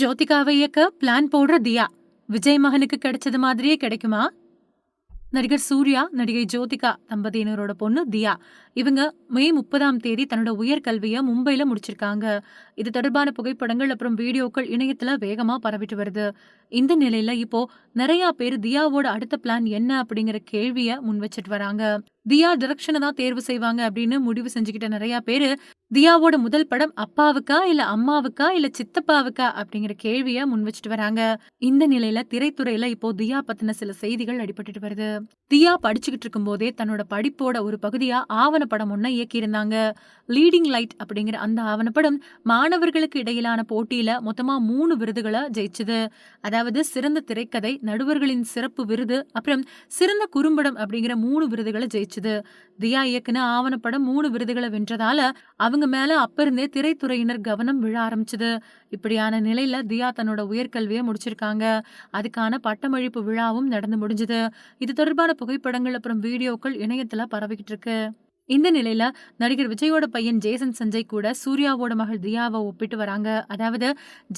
ஜோதிகாவை இயக்க பிளான் போடுற தியா. விஜய் மகனுக்கு கிடைச்சது மாதிரியே கிடைக்குமா? நடிகர் சூர்யா நடிகை ஜோதிகா தம்பதியினரோட பொண்ணு தியா. இவங்க மே முப்பதாம் தேதி தன்னோட உயர்கல்வியை மும்பையில் முடிச்சிருக்காங்க. இது தொடர்பான புகைப்படங்கள் அப்புறம் வீடியோக்கள் இணையத்துல வேகமா பரவிட்டு வருது. இந்த நிலையில இப்போ நிறைய பேர் தியாவோட அடுத்த பிளான் என்ன அப்படிங்கிற கேள்விய முன் வச்சுட்டு வராங்க. தியா டிரெக்ஷனை தான் தேர்வு செய்வாங்க அப்படின்னு முடிவு செஞ்சுக்கிட்ட நிறைய பேரு தியாவோட முதல் படம் அப்பாவுக்கா இல்ல அம்மாவுக்கா இல்ல சித்தப்பாவுக்கா அப்படிங்கிற கேள்விய முன் வச்சுட்டு வராங்க. இந்த நிலையில திரைத்துறையில இப்போ தியா பத்தின சில செய்திகள் அடிபட்டுட்டு வருது. தியா படிச்சுக்கிட்டு இருக்கும் போதே தன்னோட படிப்போட ஒரு பகுதியா ஆவணப்படம் ஒன்ன இயக்கியிருந்தாங்க. லீடிங் லைட் அப்படிங்கிற அந்த ஆவணப்படம் மாணவர்களுக்கு இடையிலான போட்டியில மொத்தமா மூணு விருதுகளை ஜெயிச்சது. அதாவது சிறந்த திரைக்கதை நடுவர்களின் சிறப்பு விருது அப்புறம் சிறந்த குறும்படம் அப்படிங்கிற மூணு விருதுகளை ஜெயிச்சது. தியா இயக்குன ஆவணப்படம் மூணு விருதுகளை வென்றதால அவங்க மேல அப்ப இருந்தே திரைத்துறையினர் கவனம் விழ ஆரம்பிச்சது. இப்படியான நிலையில தியா தன்னோட உயர்கல்வியை முடிச்சிருக்காங்க. அதுக்கான பட்டமளிப்பு விழாவும் நடந்து முடிஞ்சது. இது தொடர்பான புகைப்படங்கள் அப்புறம் வீடியோக்கள் இணையத்துல பரவிக்கிட்டு இருக்கு. இந்த நிலையில நடிகர் விஜயோட பையன் ஜேசன் சஞ்சய் கூட சூர்யாவோட மகள் தியாவை ஒப்பிட்டு வராங்க. அதாவது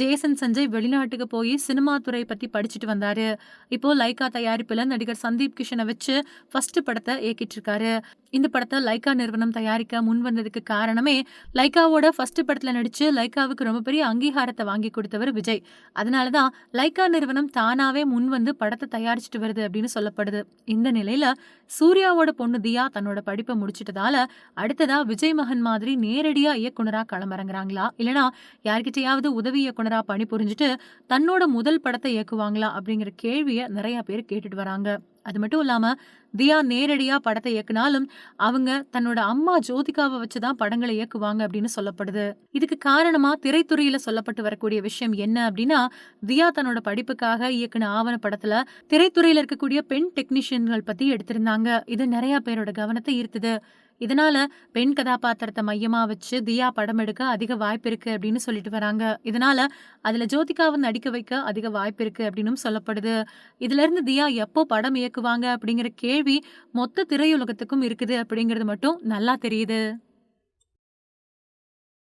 ஜேசன் சஞ்சய் வெளிநாட்டுக்கு போய் சினிமா துறை பத்தி படிச்சுட்டு வந்தாரு. இப்போ லைகா தயாரிப்புல நடிகர் சந்தீப் கிஷனை வச்சு ஃபர்ஸ்ட் படத்தை இயக்கிட்டு இருக்காரு இந்த படத்தை லைகா நிறுவனம் தயாரிக்க முன் வந்ததுக்கு காரணமே லைகாவோட ஃபர்ஸ்ட் படத்துல நடிச்சு லைகாவுக்கு ரொம்ப பெரிய அங்கீகாரத்தை வாங்கி கொடுத்தவர் விஜய். அதனாலதான் லைகா நிறுவனம் தானாவே முன் வந்து படத்தை தயாரிச்சுட்டு வருது அப்படின்னு சொல்லப்படுது. இந்த நிலையில சூர்யாவோட பொண்ணு தியா தன்னோட படிப்பை முடிச்சிட்டதால அடுத்ததா விஜய் மகன் மாதிரி நேரடியா இயக்குனரா களமிறங்குறாங்களா? இல்லனா யார்கிட்டயாவது உதவி இயக்குனரா பணி புரிஞ்சுட்டு தன்னோட முதல் படத்தை இயக்குவாங்களா? அப்படிங்கிற கேள்விய நிறைய பேர் கேட்டுட்டு வராங்க. அது மட்டும் இல்லாம தியா நேரடியா படத்தை இயக்குனாலும் அவங்க தன்னோட அம்மா ஜோதிகாவை வச்சுதான் படங்களை இயக்குவாங்க அப்படின்னு சொல்லப்படுது. இதுக்கு காரணமா திரைத்துறையில சொல்லப்பட்டு வரக்கூடிய விஷயம் என்ன அப்படின்னா தியா தன்னோட படிப்புக்காக இயக்குன ஆவண படத்துல திரைத்துறையில இருக்கக்கூடிய பெண் டெக்னீஷியன்கள் பத்தி எடுத்திருந்தாங்க. இது நிறைய பேரோட கவனத்தை ஈர்த்துது. இதனால பெண் கதாபாத்திரத்தை மையமா வச்சு தியா படம் எடுக்க அதிக வாய்ப்பு இருக்கு அப்படின்னு சொல்லிட்டு வராங்க. இதனால அதுல ஜோதிகாவை நடிக்க வைக்க அதிக வாய்ப்பு இருக்கு அப்படின்னு சொல்லப்படுது. இதுல இருந்து தியா எப்போ படம் இயக்குவாங்க அப்படிங்கிற கேள்வி மொத்த திரையுலகத்துக்கும் இருக்குது அப்படிங்கிறது மட்டும் நல்லா தெரியுது.